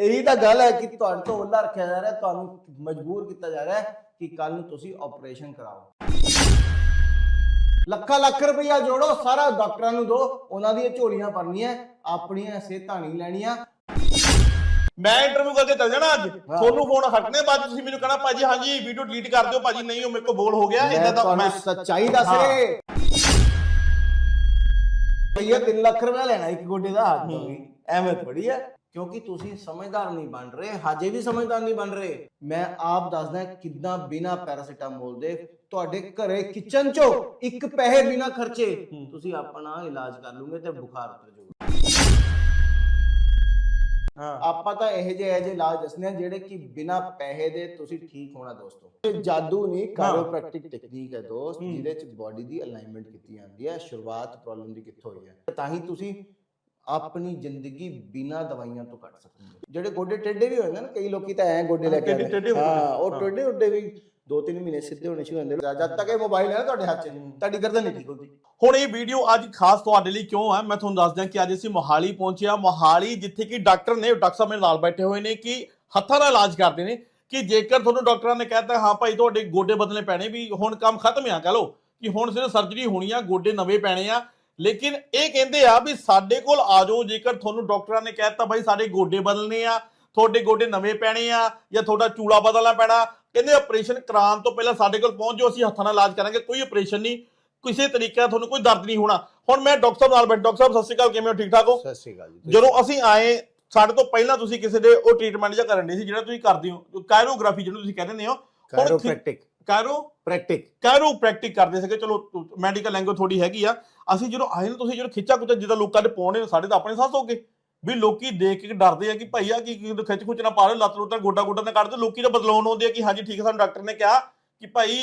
ਇਹੀ ਤਾਂ ਗੱਲ ਹੈ ਕਿ ਤੁਹਾਡੇ ਤੋਂ ਓਲਾ ਰੱਖਿਆ ਜਾ ਰਿਹਾ ਤੁਹਾਨੂੰ ਮਜਬੂਰ ਕੀਤਾ ਜਾ ਰਿਹਾ ਹੈ ਕਿ ਕੱਲ ਨੂੰ ਤੁਸੀਂ ਆਪਰੇਸ਼ਨ ਕਰਾਓ। ਲੱਖਾਂ ਲੱਖ ਰੁਪਈਆ ਜੋੜੋ ਸਾਰਾ ਡਾਕਟਰਾਂ ਨੂੰ ਦਿਓ ਉਹਨਾਂ ਦੀਆਂ ਝੋਲੀਆਂ ਭਰਨੀਆਂ ਆਪਣੀਆਂ ਸਿਹਤਾਂ ਨਹੀਂ ਲੈਣੀਆਂ। ਮੈਂ ਇੰਟਰਵਿਊ ਕਰਕੇ ਚੱਲ ਜਾਣਾ ਅੱਜ। ਤੁਹਾਨੂੰ ਫੋਨ ਹਟਨੇ ਬਾਅਦ ਤੁਸੀਂ ਮੈਨੂੰ ਕਹਣਾ ਭਾਜੀ ਹਾਂਜੀ ਵੀਡੀਓ ਡਿਲੀਟ ਕਰ ਦਿਓ ਭਾਜੀ ਨਹੀਂ ਉਹ ਮੇਰੇ ਕੋਲ ਬੋਲ ਹੋ ਗਿਆ ਇਦਾਂ ਦਾ ਮੈਂ ਸੱਚਾਈ ਦੱਸ ਹਾਂ। ਰਹੇ। ਭਈਆ 3 ਲੱਖ ਰੁਪਏ ਲੈਣਾ ਇੱਕ ਗੋਡੇ ਦਾ ਹੱਥ ਤੋਂ ਵੀ। ਐਵੇਂ ਥੋੜੀ ਹੈ। ਕਿਉਂਕਿ ਤੁਸੀਂ ਸਮਝਦਾਰ ਨਹੀਂ ਬਣ ਰਹੇ ਹਜੇ ਵੀ ਸਮਝਦਾਰ ਨਹੀਂ ਬਣ ਰਹੇ। ਮੈਂ ਆਪ ਦੱਸਦਾ ਕਿੱਦਾਂ ਬਿਨਾ ਪੈਰਾਸੀਟਾਮੋਲ ਦੇ ਤੁਹਾਡੇ ਘਰੇ ਕਿਚਨ ਚੋਂ ਇੱਕ ਪੈਸੇ ਬਿਨਾ ਖਰਚੇ ਤੁਸੀਂ ਆਪਣਾ ਇਲਾਜ ਕਰ ਲਓਗੇ ਤੇ ਬੁਖਾਰ ਉਤਰ ਜਾਊਗਾ। ਹਾਂ। ਆਪਾਂ ਤਾਂ ਇਹ ਜਿਹੇ ਇਹ ਜਿਹੇ ਇਲਾਜ ਦੱਸਨੇ ਆ ਜਿਹੜੇ ਕਿ ਬਿਨਾ ਪੈਸੇ ਦੇ ਤੁਸੀਂ ਠੀਕ ਹੋਣਾ ਦੋਸਤੋ। ਇਹ ਜਾਦੂ ਨਹੀਂ ਕਾਇਰੋਪ੍ਰੈਕਟਿਕ ਟੈਕਨੀਕ ਹੈ ਦੋਸਤ ਜਿਹਦੇ ਚ ਬਾਡੀ ਦੀ ਅਲਾਈਨਮੈਂਟ ਕੀਤੀ ਜਾਂਦੀ ਹੈ ਸ਼ੁਰੂਆਤ ਪ੍ਰੋਬਲਮ ਦੀ ਕਿੱਥੋਂ ਹੋਈ ਹੈ। ਤਾਂ ਹੀ ਤੁਸੀਂ ਆਪਣੀ ਜ਼ਿੰਦਗੀ ਬਿਨਾ ਦਵਾਈਆਂ ਤੋਂ ਕੱਟ ਸਕਦੇ ਹੋ। ਜਿਹੜੇ ਗੋਡੇ ਟੇਢੇ ਵੀ ਹੋਏ ਨੇ ਨਾ ਕਈ ਲੋਕੀ ਤਾਂ ਐ ਗੋਡੇ ਲੈ ਕੇ ਟੇਢੇ- ਆਉਂਦੇ ਟੇਢੇ। ਹਾਂ ਉਹ ਹਾਂ। ਟੇਢੇ ਉੱਡੇ ਵੀ 2-3 ਮਹੀਨੇ ਸਿੱਧੇ ਹੋਣੇ ਸ਼ੁਰੂ ਹੁੰਦੇ ਨੇ। ਜਦ ਤੱਕ ਇਹ ਮੋਬਾਈਲ ਹੈ ਨਾ ਤੁਹਾਡੇ ਹੱਥ 'ਚ ਤੁਹਾਡੀ ਗਰਦਨ ਨਹੀਂ ਠੀਕ ਹੁੰਦੀ। ਹੁਣ ਇਹ ਵੀਡੀਓ ਅੱਜ ਖਾਸ ਤੁਹਾਡੇ ਲਈ ਕਿਉਂ ਹੈ? ਮੈਂ ਤੁਹਾਨੂੰ ਦੱਸ ਦਿਆਂ ਕਿ ਅੱਜ ਅਸੀਂ ਮੋਹਾਲੀ ਪਹੁੰਚੇ ਹਾਂ। ਮੋਹਾਲੀ ਜਿੱਥੇ ਕਿ ਡਾਕਟਰ ਨੇ ਡਾਕਟਰ ਸਾਹਿਬ ਮੇਰੇ ਨਾਲ ਬੈਠੇ ਹੋਏ ਨੇ ਕਿ ਹੱਥਾਂ ਦਾ ਇਲਾਜ ਕਰਦੇ ਨੇ ਕਿ ਜੇਕਰ ਤੁਹਾਨੂੰ ਡਾਕਟਰਾਂ ਨੇ ਕਹਿਤਾ ਹਾਂ ਭਾਈ ਤੁਹਾਡੇ ਗੋਡੇ ਬਦਲਣੇ ਪੈਣੇ ਵੀ ਹੁਣ ਕੰਮ ਖਤਮ ਆ ਕਹ ਲੋ ਕਿ ਹੁਣ ਸਿਰਫ ਸਰਜਰੀ ਹੋਣੀ ਆ ਗੋਡੇ ਨਵੇਂ ਪੈਣੇ ਆ ਲੇਕਿਨ ਇਹ ਕਹਿੰਦੇ ਆ ਵੀ ਸਾਡੇ ਕੋਲ ਆ ਜਾਓ ਜੇਕਰ ਤੁਹਾਨੂੰ ਡਾਕਟਰਾਂ ਨੇ ਕਹਿਤਾ ਭਾਈ ਸਾਡੇ ਗੋਡੇ ਬਦਲਨੇ ਆ ਤੁਹਾਡੇ ਗੋਡੇ ਨਵੇਂ ਪੈਣੇ ਆ ਜਾਂ ਤੁਹਾਡਾ ਚੂਲਾ ਬਦਲਣਾ ਪੈਣਾ। ਕਹਿੰਦੇ ਆਪਰੇਸ਼ਨ ਕਰਾਉਣ ਤੋਂ ਪਹਿਲਾਂ ਸਾਡੇ ਕੋਲ ਪਹੁੰਚ ਜਾਓ ਅਸੀਂ ਹੱਥਾਂ ਨਾਲ ਇਲਾਜ ਕਰਾਂਗੇ ਕੋਈ ਆਪਰੇਸ਼ਨ ਨਹੀਂ। ਕਿਸੇ ਤਰੀਕੇ ਦਾ ਤੁਹਾਨੂੰ ਕੋਈ ਦਰਦ ਨਹੀਂ ਹੋਣਾ। ਹੁਣ ਮੈਂ ਡਾਕਟਰ ਸਾਹਿਬ ਨਾਲ ਬੈਠ ਡਾਕਟਰ ਸਾਹਿਬ ਸਤਿ ਸ਼੍ਰੀ ਅਕਾਲ ਕਿਵੇਂ ਹੋ? ਠੀਕ ਠਾਕ ਹੋ? ਸਤਿ ਸ਼੍ਰੀ ਅਕਾਲ ਜੀ ਜਦੋਂ ਅਸੀਂ ਆਏ ਸਾਡੇ ਤੋਂ ਪਹਿਲਾਂ ਤੁਸੀਂ ਕਿਸੇ ਦੇ ਉਹ ਟ੍ਰੀਟਮੈਂਟ ਜਾਂ ਕਰਨ ਦੇ ਸੀ ਜਿਹੜਾ ਤੁਸੀਂ ਕਰਦੇ ਹੋ ਕਾਇਰੋਗ੍ਰਾਫੀ ਜਿਹਨੂੰ ਤੁਸੀਂ ਕਹਿੰਦੇ ਹੋ। Chiropractic chiropractic chiropractic ਕਰਦੇ ਸੀਗੇ ਚਲੋ ਮੈਡੀਕਲ ਲੈਂਗੁਏਜ ਥੋੜੀ ਹੈਗੀ ਆ ਅਸੀਂ ਜਦੋਂ ਆਏ ਨਾ ਤੁਸੀਂ ਜਦੋਂ ਖਿੱਚਾ ਕੁਚਾ ਜਿੱਦਾਂ ਲੋਕਾਂ ਦੇ ਪਾਉਣੇ ਸਾਡੇ ਤਾਂ ਆਪਣੇ ਸਾਹ ਹੋ ਗਏ। ਵੀ ਲੋਕੀ ਦੇਖ ਕੇ ਡਰਦੇ ਆ ਕਿ ਭਾਈ ਆ ਕੀ ਕੀ ਖਿੱਚ ਖੁੱਚ ਨਾ ਪਾ ਲਓ ਲੱਤ ਲੁੱਤਾਂ ਗੋਡਾ ਗੋਡਾ ਨਾ ਕੱਢ ਦਿਓ ਲੋਕੀ ਤਾਂ ਬਦਲਾਉਣ ਆਉਂਦੇ ਆ ਕਿ ਹਾਂਜੀ ਠੀਕ ਹੈ ਸਾਨੂੰ ਡਾਕਟਰ ਨੇ ਕਿਹਾ ਕਿ ਭਾਈ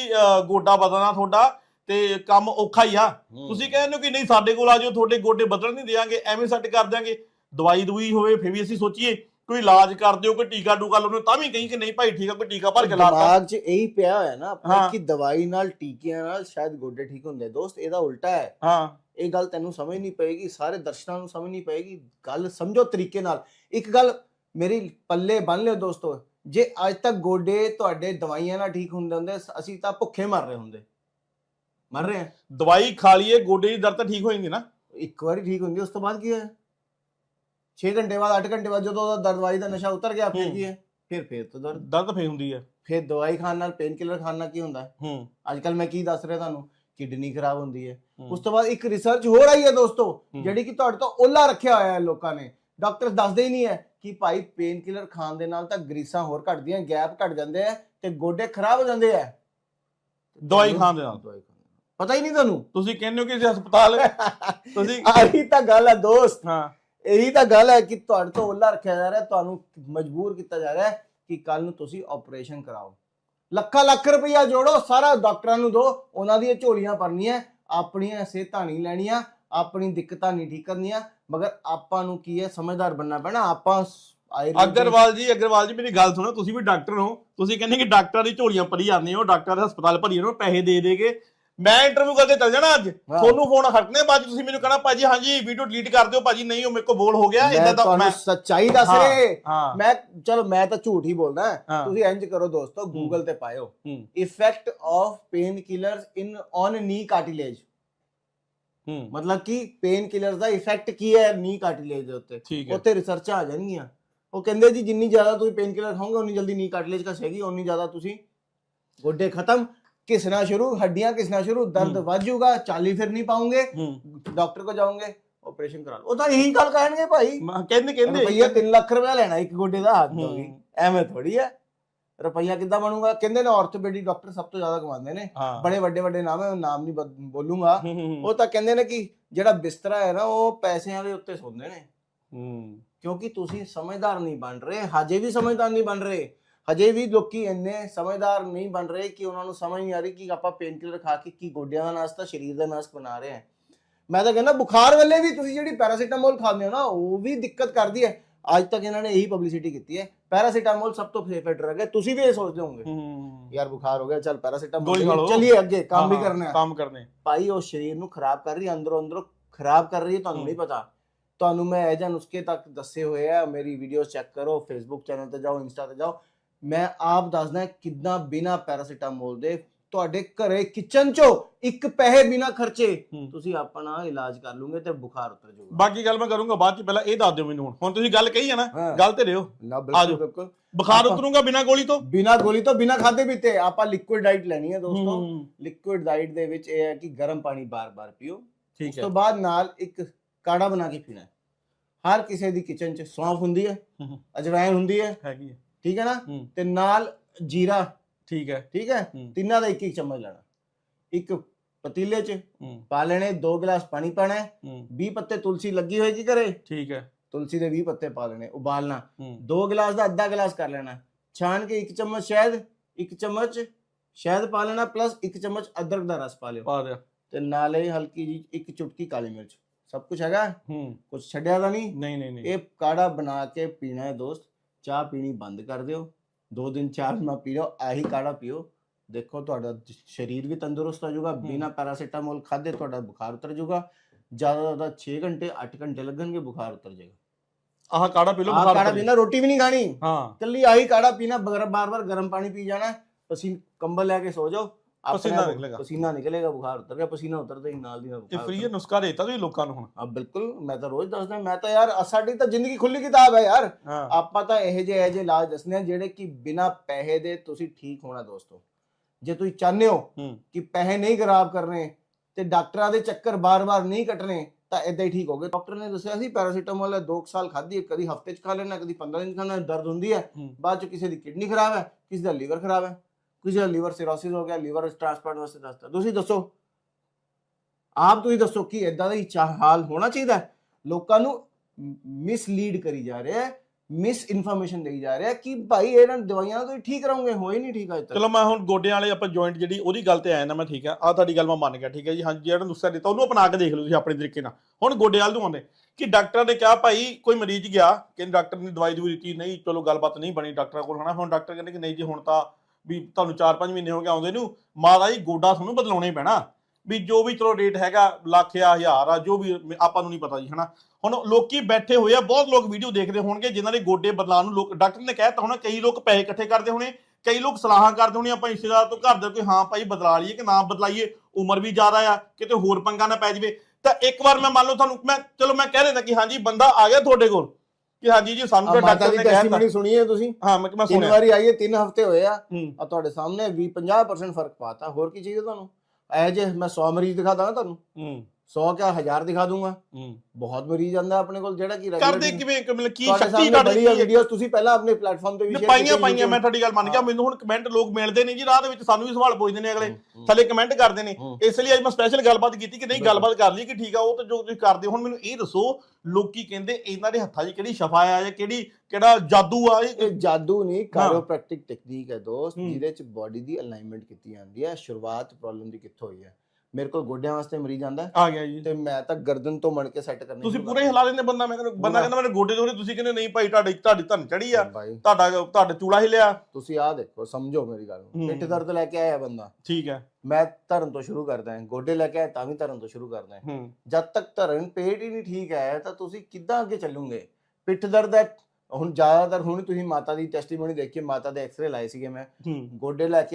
ਗੋਡਾ ਬਦਲਣਾ ਤੁਹਾਡਾ ਤੇ ਕੰਮ ਔਖਾ ਹੀ ਆ। ਤੁਸੀਂ ਕਹਿੰਦੇ ਹੋ ਕਿ ਨਹੀਂ ਸਾਡੇ ਕੋਲ ਆ ਜਾਓ ਤੁਹਾਡੇ ਗੋਡੇ ਬਦਲ ਨਹੀਂ ਦੇਾਂਗੇ ਐਵੇਂ ਸੈੱਟ ਕਰ ਦਿਆਂਗੇ। ਦਵਾਈ ਦੂਈ ਹੋਵੇ ਫਿਰ ਵੀ ਅਸੀਂ ਸੋਚੀਏ। ਕੋਈ ਇਲਾਜ ਕਰ ਦਿਓ ਕੋਈ ਟੀਕਾ ਟੂਕਾ ਲਾਉਣੇ ਤਾਂ ਵੀ ਕਹੀਂ ਕਿ ਨਹੀਂ ਭਾਈ ਠੀਕ ਆ ਕੋਈ ਟੀਕਾ ਭਰ ਕੇ ਲਾਤਾ। ਦਿਮਾਗ 'ਚ ਇਹੀ ਪਿਆ ਹੋਇਆ ਨਾ ਆਪਣੇ ਹਾਂ। ਕਿ ਦਵਾਈ ਨਾਲ ਟੀਕਿਆਂ ਨਾਲ ਸ਼ਾਇਦ ਗੋਡੇ ਠੀਕ ਹੁੰਦੇ। ਦੋਸਤ ਇਹਦਾ ਉਲਟਾ ਹੈ। ਹਾਂ। ਇਹ ਗੱਲ ਤੈਨੂੰ ਸਮਝ ਨਹੀਂ ਪਏਗੀ ਸਾਰੇ ਦਰਸ਼ਕਾਂ ਨੂੰ ਸਮਝ ਨਹੀਂ ਪਏਗੀ। ਗੱਲ ਸਮਝੋ ਤਰੀਕੇ ਨਾਲ। ਇੱਕ ਗੱਲ ਮੇਰੀ ਪੱਲੇ ਬੰਨ ਲਿਓ ਦੋਸਤੋ ਜੇ ਅੱਜ ਤੱਕ ਗੋਡੇ ਤੁਹਾਡੇ ਦਵਾਈਆਂ ਨਾਲ ਠੀਕ ਹੁੰਦੇ ਹੁੰਦੇ ਅਸੀਂ ਤਾਂ ਭੁੱਖੇ ਮਰ ਰਹੇ ਹੁੰਦੇ। ਮਰ ਰਹੇ ਆ। ਦਵਾਈ ਖਾ ਲਈਏ ਗੋਡੇ ਦੀ ਦਰਦ ਤਾਂ ਠੀਕ ਹੋ ਜਾਂਦੀ ਨਾ? ਇੱਕ ਵਾਰੀ ਠੀਕ ਹੁੰਦੀ ਉਸ ਤੋਂ ਬਾਅਦ ਕੀ ਹੋਇਆ? 6 ਘੰਟੇ ਬਾਅਦ 8 ਘੰਟੇ ਬਾਅਦ ਜਦੋਂ ਉਹਦਾ ਦਰਦ ਦਵਾਈ ਦਾ ਨਸ਼ਾ ਉਤਰ ਗਿਆ ਫਿਰ। ਕੀ ਹੈ? ਫਿਰ ਫਿਰ ਤੋਂ ਦਰਦ। ਦਰਦ ਫੇਰ ਹੁੰਦੀ ਹੈ। ਫਿਰ ਦਵਾਈ ਖਾਣ ਨਾਲ ਪੇਨ ਕਿਲਰ ਖਾਣ ਨਾਲ ਕੀ ਹੁੰਦਾ ਹੈ? ਹੂੰ। ਅੱਜ ਕੱਲ ਮੈਂ ਕੀ ਦੱਸ ਰਿਹਾ ਤੁਹਾਨੂੰ? ਕਿਡਨੀ ਖਰਾਬ ਹੁੰਦੀ ਹੈ। ਉਸ ਤੋਂ ਬਾਅਦ ਇੱਕ ਰਿਸਰਚ ਹੋ ਰਹੀ ਹੈ ਦੋਸਤੋ। ਜਿਹੜੀ ਕਿ ਤੁਹਾਡੇ ਤੋਂ ਓਲਾ ਰੱਖਿਆ ਹੋਇਆ ਹੈ ਲੋਕਾਂ ਨੇ। ਡਾਕਟਰ ਦੱਸਦੇ ਹੀ ਨਹੀਂ ਹੈ ਕਿ ਭਾਈ ਪੇਨ ਕਿਲਰ ਖਾਣ ਦੇ ਨਾਲ ਤਾਂ ਗਰੀਸਾਂ ਹੋਰ ਘਟਦੀਆਂ ਗੈਪ ਘਟ ਜਾਂਦੇ ਆ ਤੇ ਗੋਡੇ ਖਰਾਬ ਹੋ ਜਾਂਦੇ ਆ ਦਵਾਈ ਖਾਣ ਦੇ ਨਾਲ। ਦਵਾਈ। ਪਤਾ ਹੀ ਨਹੀਂ ਤੁਹਾਨੂੰ? ਤੁਸੀਂ ਕਹਿੰਦੇ ਹੋ ਕਿ ਅਸੀਂ ਹਸਪਤਾਲ ਤੁਸੀਂ ਆਹੀ ਤਾਂ ਗੱਲ ਹੈ ਦੋਸਤ। ਹਾਂ। ਇਹੀ ਤਾਂ ਗੱਲ ਹੈ ਕਿ ਤੁਹਾਡੇ ਤੋਂ ਓਲਾ ਰੱਖਿਆ ਜਾ ਰਿਹਾ, ਤੁਹਾਨੂੰ ਮਜਬੂਰ ਕੀਤਾ ਜਾ ਰਿਹਾ ਕਿ ਕੱਲ ਨੂੰ ਤੁਸੀਂ ਆਪਰੇਸ਼ਨ ਕਰਾਓ। ਲੱਖਾਂ ਲੱਖ ਰੁਪਈਆ ਜੋੜੋ, ਸਾਰਾ ਡਾਕਟਰਾਂ ਨੂੰ ਦਿਓ ਉਹਨਾਂ ਦੀਆਂ ਝੋਲੀਆਂ ਭਰਨੀਆਂ, ਆਪਣੀਆਂ ਸਿਹਤਾਂ ਨਹੀਂ ਲੈਣੀਆਂ, ਆਪਣੀ ਦਿੱਕਤਾਂ ਨਹੀਂ ਠੀਕ ਕਰਨੀਆਂ, ਮਗਰ ਆਪਾਂ ਨੂੰ ਕੀ ਹੈ, ਸਮਝਦਾਰ ਬੰਨਾ ਪੈਣਾ, ਆਪਾਂ ਅਗਰਵਾਲ ਜੀ ਅਗਰਵਾਲ ਜੀ, ਮੇਰੀ ਗੱਲ ਸੁਣੋ, ਤੁਸੀਂ ਵੀ ਡਾਕਟਰ ਹੋ, ਤੁਸੀਂ ਕਹਿੰਦੇ ਕਿ ਡਾਕਟਰਾਂ ਦੀ ਝੋਲੀਆਂ ਭਰੀ ਜਾਂਦੇ ਹੋ, ਡਾਕਟਰ ਦੇ ਹਸਪਤਾਲ ਭਰੀ ਜਾਂਦੇ ਹੋ, ਪੈਸੇ ਦੇ ਦੇ ਕੇ ਮੈਂ ਇੰਟਰਵਿਊ ਕਰਕੇ ਚੱਲ ਜਾਣਾ ਅੱਜ। ਤੁਹਾਨੂੰ ਫੋਨ ਹਟਨੇ ਬਾਅਦ ਤੁਸੀਂ ਮੈਨੂੰ ਕਹਣਾ ਭਾਜੀ ਹਾਂਜੀ ਵੀਡੀਓ ਡਿਲੀਟ ਕਰ ਦਿਓ ਭਾਜੀ ਨਹੀਂ ਉਹ ਮੇਰੇ ਕੋਲ ਬੋਲ ਹੋ ਗਿਆ ਇਦਾਂ ਤੁਹਾਨੂੰ ਮੈਂ ਸੱਚਾਈ ਦੱਸ ਰਹੇ। ਮੈਂ ਚਲੋ ਮੈਂ ਤਾਂ ਝੂਠ ਹੀ ਬੋਲਦਾ। ਤੁਸੀਂ ਇੰਜ ਕਰੋ ਦੋਸਤੋ ਗੂਗਲ ਤੇ ਪਾਇਓ। Effect of painkillers in on knee cartilage ਮਤਲਬ ਕਿ ਪੇਨ ਕਿਲਰ ਦਾ ਇਫੈਕਟ ਕੀ ਹੈ ਨੀ ਕਾਰਟਿਲੇਜ ਦੇ ਉੱਤੇ? ਉੱਥੇ ਰਿਸਰਚਾਂ ਆ ਜਾਣਗੀਆਂ। ਉਹ ਕਹਿੰਦੇ ਜੀ ਜਿੰਨੀ ਜ਼ਿਆਦਾ ਤੁਸੀਂ ਪੇਨ ਕਿਲਰ ਖਾਓਗੇ ਉਨੀ ਜਲਦੀ ਨੀ ਕਾਰਟਿਲੇਜ ਘਸੇਗੀ ਉਨੀ ਜ਼ਿਆਦਾ ਤੁਸੀਂ ਗੋਡੇ ਖਤਮ। ਸ਼ੁਰੂ? ਹੱਡੀਆਂ ਘਿਸਣਾ ਸ਼ੁਰੂ? ਦਰਦ ਹੂੰ। ਵੱਧ ਜਾਊਗਾ ਚਾਲੀ ਫਿਰ ਨਹੀਂ ਪਾਉਂਗੇ ਡਾਕਟਰ ਕੋ ਜਾਓਗੇ ਆਪਰੇਸ਼ਨ ਕਰਾ ਲਓ। ਉਹ ਤਾਂ ਇਹੀ ਗੱਲ ਕਹਿਣਗੇ ਭਾਈ। ਮੈਂ- ਕਹਿੰਦੇ ਕਹਿੰਦੇ ਰੁਪਈਆ 3 ਲੱਖ ਰੁਪਇਆ ਲੈਣਾ ਇੱਕ ਗੋਡੇ ਦਾ ਹੱਥ ਤੋਂ ਵੀ। ਹੂੰ। ਐਵੇਂ ਥੋੜੀ ਹੈ ਰੁਪਈਆ ਕਿੱਦਾਂ ਬਣੂਗਾ? ਕਹਿੰਦੇ ਨੇ ਆਰਥੋਪੈਡਿਕ ਡਾਕਟਰ ਸਭ ਤੋਂ ਜ਼ਿਆਦਾ ਕਮਾਉਂਦੇ ਨੇ। ਹਾਂ। ਬੜੇ ਵੱਡੇ ਵੱਡੇ ਨਾਮ ਹੈ ਨਾਮ ਨਹੀਂ ਬਦ- ਬੋਲੂੰਗਾ। ਹੂੰ, ਹੂੰ, ਉਹ ਤਾਂ ਕਹਿੰਦੇ ਨੇ ਕਿ ਜਿਹੜਾ ਬਿਸਤਰਾ ਹੈ ਨਾ ਉਹ ਪੈਸਿਆਂ ਦੇ ਉੱਤੇ ਸੌਂਦੇ ਨੇ। ਹੂੰ। ਕਿਉਂਕਿ ਤੁਸੀਂ ਸਮਝਦਾਰ ਨਹੀਂ ਬਣ ਰਹੇ ਹਜੇ ਵੀ ਸਮਝਦਾਰ ਨਹੀਂ ਬਣ ਰਹੇ। ਹਜੇ ਵੀ ਲੋਕੀ ਇੰਨੇ ਸਮਝਦਾਰ ਨਹੀਂ ਬਣ ਰਹੇ ਕਿ ਉਹਨਾਂ ਨੂੰ ਸਮਝ ਨਹੀਂ ਆ ਰਹੀ ਕਿ ਆਪਾਂ ਪੇਨ ਕਿਲਰ ਖਾ ਕੇ ਕੀ ਗੋਡਿਆਂ ਦਾ ਨਾਸ ਤਾਂ ਸਰੀਰ ਦਾ ਨਾਸ ਬਣਾ ਰਹੇ ਹਾਂ। ਮੈਂ ਤਾਂ ਕਹਿੰਦਾ ਬੁਖਾਰ ਵੇਲੇ ਵੀ ਤੁਸੀਂ ਜਿਹੜੀ ਪੈਰਾਸੀਟਾਮੋਲ ਖਾਂਦੇ ਹੋ ਨਾ ਉਹ ਵੀ ਦਿੱਕਤ ਕਰਦੀ ਹੈ। ਅੱਜ ਤੱਕ ਇਹਨਾਂ ਨੇ ਇਹੀ ਪਬਲਿਸਿਟੀ ਕੀਤੀ ਹੈ ਪੈਰਾਸੀਟਾਮੋਲ ਸਭ ਤੋਂ ਸੇਫ ਡਰਗ ਹੈ। ਤੁਸੀਂ ਵੀ ਇਹ ਸੋਚਦੇ ਹੋਵੋਗੇ। ਯਾਰ ਬੁਖਾਰ ਹੋ ਗਿਆ ਚੱਲ ਪੈਰਾਸੀਟਾਮੋਲ। ਚਲਿਏ ਅੱਗੇ ਕੰਮ ਵੀ ਕਰਨਾ ਹੈ। ਕੰਮ ਕਰਨੇ। ਭਾਈ ਉਹ ਸਰੀਰ ਨੂੰ ਖਰਾਬ ਕਰ ਰਹੀ ਅੰਦਰੋਂ ਅੰਦਰੋਂ ਖਰਾਬ ਕਰ ਰਹੀ ਹੈ ਤੁਹਾਨੂੰ। ਨਹੀਂ ਪਤਾ। ਤੁਹਾਨੂੰ ਮੈਂ ਇਹ ਜਿਹਾ ਨੁਸਖੇ ਤੱਕ ਦੱਸੇ ਹੋਏ ਆ ਮੇਰੀ ਵੀਡੀਓਜ਼ ਚੈੱਕ ਕਰੋ ਫੇਸਬੁੱਕ ਚੈਨਲ ਤੇ ਜਾਓ ਇੰਸਟਾ ਤੇ ਜਾਓ। ਮੈਂ ਆਪ ਦੱਸਦਾ ਕਿਦਾਂ ਬਿਨਾ ਪੈਰਾਸੀਟਾਮੋਲ ਦੇ ਤੁਹਾਡੇ ਘਰੇ ਕਿਚਨ ਚੋਂ ਇੱਕ ਪੈਸੇ ਬਿਨਾ ਖਰਚੇ। ਤੁਸੀਂ ਆਪਣਾ ਇਲਾਜ ਕਰ ਲਓਗੇ ਤੇ ਬੁਖਾਰ ਉਤਰ ਜਾਊਗਾ। ਬਾਕੀ ਗੱਲ ਮੈਂ ਕਰੂੰਗਾ ਬਾਅਦ ਚ ਪਹਿਲਾਂ ਇਹ ਦੱਸ ਦਿਓ ਮੈਨੂੰ ਹੁਣ। ਹੁਣ ਤੁਸੀਂ ਗੱਲ ਕਹੀ ਹੈ ਨਾ। ਗੱਲ ਤੇ ਰਿਓ ਨਾ ਆ ਬਿਲਕੁਲ ਜਾਓ। ਬਿਲਕੁਲ। ਬੁਖਾਰ ਉਤਰੂਗਾ ਬਿਨਾਂ ਗੋਲੀ ਤੋਂ? ਬਿਨਾ ਗੋਲੀ ਤੋਂ ਬਿਨਾ ਖਾਦੇ ਪੀਤੇ। ਆਪਾਂ ਲਿਕੁਇਡ ਡਾਈਟ ਲੈਣੀ ਹੈ ਦੋਸਤੋ। ਲਿਕੁਇਡ ਡਾਈਟ ਦੇ ਵਿੱਚ ਇਹ ਹੈ ਕਿ ਗਰਮ ਪਾਣੀ ਬਾਰ-ਬਾਰ ਪੀਓ। ਉਸ ਠੀਕ ਹੈ। ਤੋਂ ਬਾਅਦ ਨਾਲ ਇੱਕ ਕਾੜਾ ਬਣਾ ਕੇ ਪੀਣਾ ਹਰ ਕਿਸੇ ਦੀ ਕਿਚਨ 'ਚ ਸੌਂਫ ਹੁੰਦੀ ਹੈ। ਅਜਵਾਇਣ ਹੁੰਦੀ ਹੈ। ਹੈਗੀ ਹੈ। ਠੀਕ ਹੈ ਨਾ? ਹੂੰ, ਤੇ ਨਾਲ ਜੀਰਾ ਠੀਕ ਹੈ ਠੀਕ ਹੈ? ਹੂੰ, ਤਿੰਨਾਂ ਦਾ ਇੱਕ ਇੱਕ ਚਮਚ ਲੈਣਾ। ਇੱਕ ਪਤੀਲੇ 'ਚ ਹੂੰ, ਪਾ ਲੈਣੇ 2 ਗਲਾਸ ਪਾਣੀ ਪਾਣਾ। ਹੈ। ਹੂੰ, 20 ਪੱਤੇ ਤੁਲਸੀ ਲੱਗੀ ਹੋਏਗੀ ਘਰੇ? ਠੀਕ ਹੈ। ਤੁਲਸੀ ਦੇ 20 ਪੱਤੇ ਪਾ ਲੈਣੇ ਉਬਾਲਣਾ। ਹੂੰ, 2 ਗਲਾਸ ਦਾ ਅੱਧਾ ਗਲਾਸ ਕਰ ਲੈਣਾ। ਛਾਣ ਕੇ ਇੱਕ ਚਮਚ ਸ਼ਹਿਦ ਇੱਕ ਚਮਚ ਸ਼ਹਿਦ ਪਾ ਲੈਣਾ ਪਲੱਸ ਇੱਕ ਚਮਚ ਅਦਰਕ ਦਾ ਰਸ ਪਾ ਲਿਓ। ਪਾ ਦਿਆ ਤੇ ਨਾਲੇ ਹਲਕੀ ਜੀ ਇੱਕ ਚੁਟਕੀ ਕਾਲੀ ਮਿਰਚ। ਸਭ ਕੁਝ ਹੈਗਾ? ਹੂੰ। ਕੁਝ ਛੱਡਿਆ ਤਾਂ ਨਹੀਂ? ਨਹੀਂ ਨਹੀਂ ਨਹੀਂ। ਇਹ ਕਾੜਾ ਬਣਾ ਕੇ ਪੀਣਾ ਹੈ ਦੋਸਤ। ਚਾਹ ਪੀਣੀ ਬੰਦ ਕਰ ਦਿਓ। ਦੋ ਦਿਨ ਚਾਹ ਨਾ ਪੀਓ ਆਹੀ ਕਾੜਾ ਪੀਓ। ਦੇਖੋ ਤੁਹਾਡਾ ਸਰੀਰ ਵੀ ਤੰਦਰੁਸਤ ਹੋ ਜਾਊਗਾ ਬਿਨਾ ਪੈਰਾਸੀਟਾਮੋਲ ਖਾਦੇ ਤੁਹਾਡਾ ਬੁਖਾਰ ਉਤਰ ਜਾਊਗਾ। ਜ਼ਿਆਦਾ ਜ਼ਿਆਦਾ 6 ਘੰਟੇ 8 ਘੰਟੇ ਲੱਗਣਗੇ ਬੁਖਾਰ ਉਤਰ ਜਾਏਗਾ। ਆਹ ਕਾੜਾ ਪੀ ਲਓ ਬੁਖਾਰ ਕਾੜਾ ਪੀਣਾ ਰੋਟੀ ਵੀ ਨਹੀਂ ਖਾਣੀ। ਹਾਂ। ਕੱਲੀ ਆਹੀ ਕਾੜਾ ਪੀਣਾ ਬਾਰ ਬਾਰ ਗਰਮ ਪਾਣੀ ਪੀ ਜਾਣਾ। ਪਸੀਨ ਕੰਬਲ ਲੈ ਕੇ ਸੋ ਜਾਓ। ਪਸੀਨਾ ਆਪ ਨਿਕਲੇਗਾ। ਪਸੀਨਾ ਨਿਕਲੇਗਾ ਬੁਖਾਰ ਉਤਰ ਗਿਆ ਪਸੀਨਾ ਉਤਰਦਾ ਹੀ ਨਾਲ ਦੀ ਨਾਲ ਇਹ ਬੁਖਾਰ ਫ੍ਰੀ ਉਤਰ- ਨੁਸਖਾ ਦੇਤਾ ਤੁਸੀਂ ਲੋਕਾਂ ਨੂੰ ਹੁਣ। ਆ ਬਿਲਕੁਲ ਮੈਂ ਤਾਂ ਰੋਜ਼ ਦੱਸਦਾ ਮੈਂ ਤਾਂ ਯਾਰ ਸਾਡੀ ਤਾਂ ਜ਼ਿੰਦਗੀ ਖੁੱਲੀ ਕਿਤਾਬ ਹੈ ਯਾਰ। ਹਾਂ। ਆਪਾਂ ਤਾਂ ਇਹੋ ਜਿਹੇ ਇਹੋ ਜਿਹੇ ਇਲਾਜ ਦੱਸਨੇ ਆ ਜਿਹੜੇ ਕਿ ਬਿਨਾ ਪੈਸੇ ਦੇ ਤੁਸੀਂ ਠੀਕ ਹੋਣਾ ਦੋਸਤੋ। ਜੇ ਤੁਸੀਂ ਚਾਹੁੰਦੇ ਹੋ ਹੂੰ। ਕਿ ਪੈਸੇ ਨਹੀਂ ਖਰਾਬ ਕਰਨੇ ਤੇ ਡਾਕਟਰਾਂ ਦੇ ਚੱਕਰ ਬਾਰ-ਬਾਰ ਨਹੀਂ ਕੱਟਣੇ ਤਾਂ ਇਦਾਂ ਹੀ ਠੀਕ ਹੋਗੇ ਡਾਕਟਰ ਨੇ ਦੱਸਿਆ ਸੀ ਪੈਰਾਸੀਟਾਮੋਲ 2 ਸਾਲ ਖਾਧੀ ਹੈ ਕਦੀ ਹਫ਼ਤੇ 'ਚ ਖਾ ਲੈਣਾ ਕਦੀ 15 ਦਿਨ ਖਾਣਾ ਦਰਦ ਹੁੰਦੀ ਹੈ। ਹੂੰ। ਬਾਅਦ 'ਚ ਕਿਸੇ ਦੀ ਕਿਡਨੀ ਖਰਾਬ ਹੈ ਕਿਸੇ ਦਾ ਲੀਵਰ ਖਰਾਬ ਹੈ। ਕਿਸੇ ਦਾ ਲੀਵਰ ਸਿਰੋਸਿਸ ਹੋ ਗਿਆ, ਲੀਵਰ ਟ੍ਰਾਂਸਪਲਾਂਟ ਵਾਸਤੇ ਦੱਸਦਾ ਤੁਸੀਂ ਦੱਸੋ। ਆਪ ਤੁਸੀਂ ਦੱਸੋ ਕਿ ਇਦਾਂ ਦਾ ਹੀ ਹਾਲ ਹੋਣਾ ਚਾਹੀਦਾ ਲੋਕਾਂ ਨੂੰ ਮਿਸਲੀਡ ਕਰੀ ਜਾ ਰਿਹਾ ਹੈ ਮਿਸ ਇਨਫੋਰਮੇਸ਼ਨ ਦੇਈ ਜਾ ਰਿਹਾ ਕਿ ਭਾਈ ਇਹਨਾਂ ਦਵਾਈਆਂ ਨਾਲ ਤੁਸੀਂ ਠੀਕ ਰਹੋਗੇ, ਹੋਏ ਨਹੀਂ ਠੀਕ ਅਜੇ ਤੱਕ। ਚਲੋ ਮੈਂ ਹੁਣ ਗੋਡਿਆਂ ਵਾਲੇ ਆਪਾਂ ਜੁਆਇੰਟ ਜਿਹੜੀ ਉਹਦੀ ਗੱਲ ਤੇ ਆਇਆ ਨਾ ਮੈਂ, ਠੀਕ ਹੈ। ਆ ਤੁਹਾਡੀ ਗੱਲ ਮੈਂ ਮੰਨ ਗਿਆ, ਠੀਕ ਹੈ ਜੀ। ਹਾਂਜੀ, ਜਿਹੜਾ ਨੁਸਖਾ ਦਿੱਤਾ, ਉਹਨੂੰ ਅਪਣਾ ਕੇ ਦੇਖ ਲਓ ਤੁਸੀਂ ਆਪਣੇ ਤਰੀਕੇ ਨਾਲ। ਹੁਣ ਗੋਡੇ ਵਾਲ ਨੂੰ ਆਉਂਦੇ ਕਿ ਡਾਕਟਰ ਨੇ ਕਿਹਾ, ਭਾਈ ਕੋਈ ਮਰੀਜ਼ ਗਿਆ ਕਿ ਡਾਕਟਰ ਨੇ ਦਵਾਈ ਦੂਈ ਦਿੱਤੀ, ਨਹੀਂ, ਚਲੋ ਗੱਲਬਾਤ ਨਹੀਂ ਬਣੀ ਡਾਕਟਰਾਂ ਕੋਲ, ਹਨਾ। ਹੁਣ ਡਾਕਟਰ ਕਹਿੰਦੇ ਕਿ ਨਹੀਂ ਜੀ, ਹੁਣ ਤਾਂ ਵੀ ਤੁਹਾਨੂੰ 4-5 ਮਹੀਨੇ ਹੋ ਗਏ ਆਉਂਦੇ ਨੂੰ ਮਾਦਾ ਜੀ ਗੋਡਾ ਤੁਹਾਨੂੰ ਬਦਲਾਉਣਾ ਹੀ ਪੈਣਾ। ਵੀ ਜੋ ਵੀ ਚਲੋ ਰੇਟ ਹੈਗਾ, ਲੱਖ ਆ, ਹਜ਼ਾਰ ਆ, ਜੋ ਵੀ ਆਪਾਂ ਨੂੰ ਨਹੀਂ ਪਤਾ ਜੀ, ਹਨਾ। ਹੁਣ ਲੋਕੀ ਬੈਠੇ ਹੋਏ ਆ, ਬਹੁਤ ਲੋਕ ਵੀਡੀਓ ਦੇਖਦੇ ਹੋਣਗੇ, ਜਿਨ੍ਹਾਂ ਦੇ ਗੋਡੇ ਬਦਲਾਉਣ ਨੂੰ ਲੋਕ ਡਾਕਟਰ ਨੇ ਕਹਿਤਾ ਹੋਣਾ, ਕਈ ਲੋਕ ਪੈਸੇ ਇਕੱਠੇ ਕਰਦੇ ਹੋਣੇ, ਕਈ ਲੋਕ ਸਲਾਹਾਂ ਕਰਦੇ ਹੋਣੇ, ਆਪਾਂ ਰਿਸ਼ਤੇਦਾਰ ਤੋਂ ਘਰ ਦੇ ਕੋਈ, ਹਾਂ ਭਾਈ ਬਦਲਾ ਲਈਏ ਕਿ ਨਾ ਬਦਲਾਈਏ, ਉਮਰ ਵੀ ਜ਼ਿਆਦਾ ਆ, ਕਿਤੇ ਹੋਰ ਪੰਗਾ ਨਾ ਪੈ ਜਾਵੇ। ਤਾਂ ਇੱਕ ਵਾਰ ਮੈਂ ਮੰਨ ਲਓ ਤੁਹਾਨੂੰ, ਮੈਂ, ਚਲੋ ਮੈਂ ਕਹਿ ਦਿੰਦਾ ਕਿ ਹਾਂਜੀ, ਬੰਦਾ ਆ ਗਿਆ ਤੁਹਾਡੇ ਕੋਲ ਕਿ ਹਾਂਜੀ ਜੀ ਸਾਨੂੰ ਤਾਂ ਮਾਤਾ ਡਾਕਟਰ ਨੇ ਕਹਿਤਾ ਟੈਸਟੀਮਨੀ ਸੁਣੀ ਹੈ ਤੁਸੀਂ? ਹਾਂ ਮੈਂ ਮੈਂ ਤਿੰਨ ਸੁਣਿਆ। ਵਾਰੀ ਆਈ ਹੈ 3 ਹਫ਼ਤੇ ਹੋਏ ਆ। ਹੂੰ। ਆ ਤੁਹਾਡੇ ਸਾਹਮਣੇ 20 50% ਫ਼ਰਕ ਪਾਤਾ। ਹੋਰ ਕੀ ਚਾਹੀਦਾ ਤੁਹਾਨੂੰ? ਐ ਜੇ ਮੈਂ 100 ਮਰੀਜ਼ ਦਿਖਾ ਦਾਂ ਤੁਹਾਨੂੰ। ਹੂੰ। 100 ਕਿਆ 1000 ਦਿਖਾ ਦੂੰਗਾ ਬਹੁਤ ਮਰੀਜ਼ ਆਂਦਾ ਆਪਣੇ ਕੋਲ ਜਿਹੜਾ ਕਿ ਕਰਦੇ ਕਿਵੇਂ ਮਤਲਬ ਕੀ ਸ਼ਕਤੀ ਤੁਹਾਡੀ ਬੜੀ ਕੀ? ਵੀਡੀਓਜ਼ ਤੁਸੀਂ ਪਹਿਲਾਂ ਆਪਣੇ ਪਲੇਟਫਾਰਮ ਤੇ ਵੀ share ਪਾਈਆਂ ਪਾਈਆਂ ਮੈਂ ਤੁਹਾਡੀ ਗੱਲ ਮੰਨ ਗਿਆ। ਮੈਨੂੰ ਹੁਣ ਕਮੈਂਟ ਲੋਕ ਮਿਲਦੇ ਨੇ ਜੀ ਰਾਹ ਦੇ ਵਿੱਚ ਸਾਨੂੰ ਵੀ ਸਵਾਲ ਪੁੱਛਦੇ ਨੇ ਅਗਲੇ। ਥੱਲੇ ਕਮੈਂਟ ਕਰਦੇ ਨੇ। ਇਸ ਲਈ ਅੱਜ ਮੈਂ ਸਪੈਸ਼ਲ ਗੱਲਬਾਤ ਕੀਤੀ ਕਿ ਨਹੀਂ। ਗੱਲਬਾਤ ਕਰ ਲਈ ਕਿ ਠੀਕ ਆ ਉਹ ਤਾਂ ਜੋ ਤੁਸੀਂ ਕਰਦੇ। ਹੁਣ ਮੈਨੂੰ ਇਹ ਦੱਸੋ ਲੋਕੀ ਕਹਿੰਦੇ ਇਹਨਾਂ ਦੇ ਹੱਥਾਂ 'ਚ ਕਿਹੜੀ ਸ਼ਫਾ ਆ ਜਾਂ ਕਿਹੜੀ ਕਿਹੜਾ ਜਾਦੂ ਆ ਇਹ ਜਾਦੂ ਨਹੀਂ ਕਾਇਰੋਪ੍ਰੈਕਟਿਕ ਟੈਕਨੀਕ ਹੈ ਦੋਸਤ। ਜਿਹਦੇ ਚ ਬਾਡੀ ਦੀ ਅਲਾਈਨਮੈਂਟ ਕੀਤੀ ਜਾਂਦੀ ਹੈ ਸ਼ੁਰੂਆਤ ਪ੍ਰੋਬਲਮ ਦੀ ਕਿੱਥੋਂ ਹੋਈ ਹੈ ਮੇਰੇ ਕੋਲ ਗੋਡਿਆਂ ਵਾਸਤੇ ਮਰੀਜ਼ ਆਂਦਾ ਆ ਗਿਆ ਜੀ। ਤੇ ਮੈਂ ਤਾਂ ਗਰਦਨ ਤੋਂ ਮਣ ਕੇ ਸੈੱਟ ਕਰਨੀ ਤੁਸੀਂ ਪੂਰਾ ਹੀ ਹਿਲਾ ਦਿੰਦੇ ਬੰਦਾ ਮੈਂ ਕਹਿੰਦਾ ਬੰਦਾ। ਕਹਿੰਦਾ ਮੇਰੇ ਗੋਡੇ ਦੋਰੇ ਤੁਸੀਂ ਕਹਿੰਦੇ ਨਹੀਂ ਭਾਈ ਤੁਹਾਡੀ ਤੁਹਾਡੀ ਧਨ ਚੜੀ ਆ। ਭਾਈ। ਤੁਹਾਡਾ ਤੁਹਾਡਾ ਚੂੜਾ ਹੀ ਲਿਆ ਤੁਸੀਂ ਆਹ ਦੇਖੋ ਸਮਝੋ ਮੇਰੀ ਗੱਲ ਨੂੰ। ਹੂੰ। ਪਿੱਠ ਦਰਦ ਲੈ ਕੇ ਆਇਆ ਬੰਦਾ। ਠੀਕ ਹੈ। ਮੈਂ ਧਰਨ ਤੋਂ ਸ਼ੁਰੂ ਕਰਦਾ ਹਾਂ। ਗੋਡੇ ਲੈ ਕੇ ਆਇਆ ਤਾਂ ਵੀ ਧਰਨ ਤੋਂ ਸ਼ੁਰੂ ਕਰਦਾ ਹਾਂ। ਹੂੰ। ਜਦ ਤੱਕ ਧਰਨ ਪੇਟ ਹੀ ਨਹੀਂ ਠੀਕ ਹੈ ਤਾਂ ਤੁਸੀਂ ਕਿੱਦਾਂ ਅੱਗੇ ਚੱਲੋਗੇ? ਪਿੱਠ ਦਰਦ ਹੈ। ਹੁਣ ਜ਼ਿਆਦਾਤਰ ਹੁਣ ਤੁਸੀਂ ਮਾਤਾ ਦੀ ਟੈਸਟੀਮੋਨੀ ਦੇਖੀ ਮਾਤਾ ਦੇ ਐਕਸਰੇ ਲਾਏ ਸੀਗੇ ਮੈਂ। ਹੂੰ। ਗੋਡੇ ਲੈ ਕੇ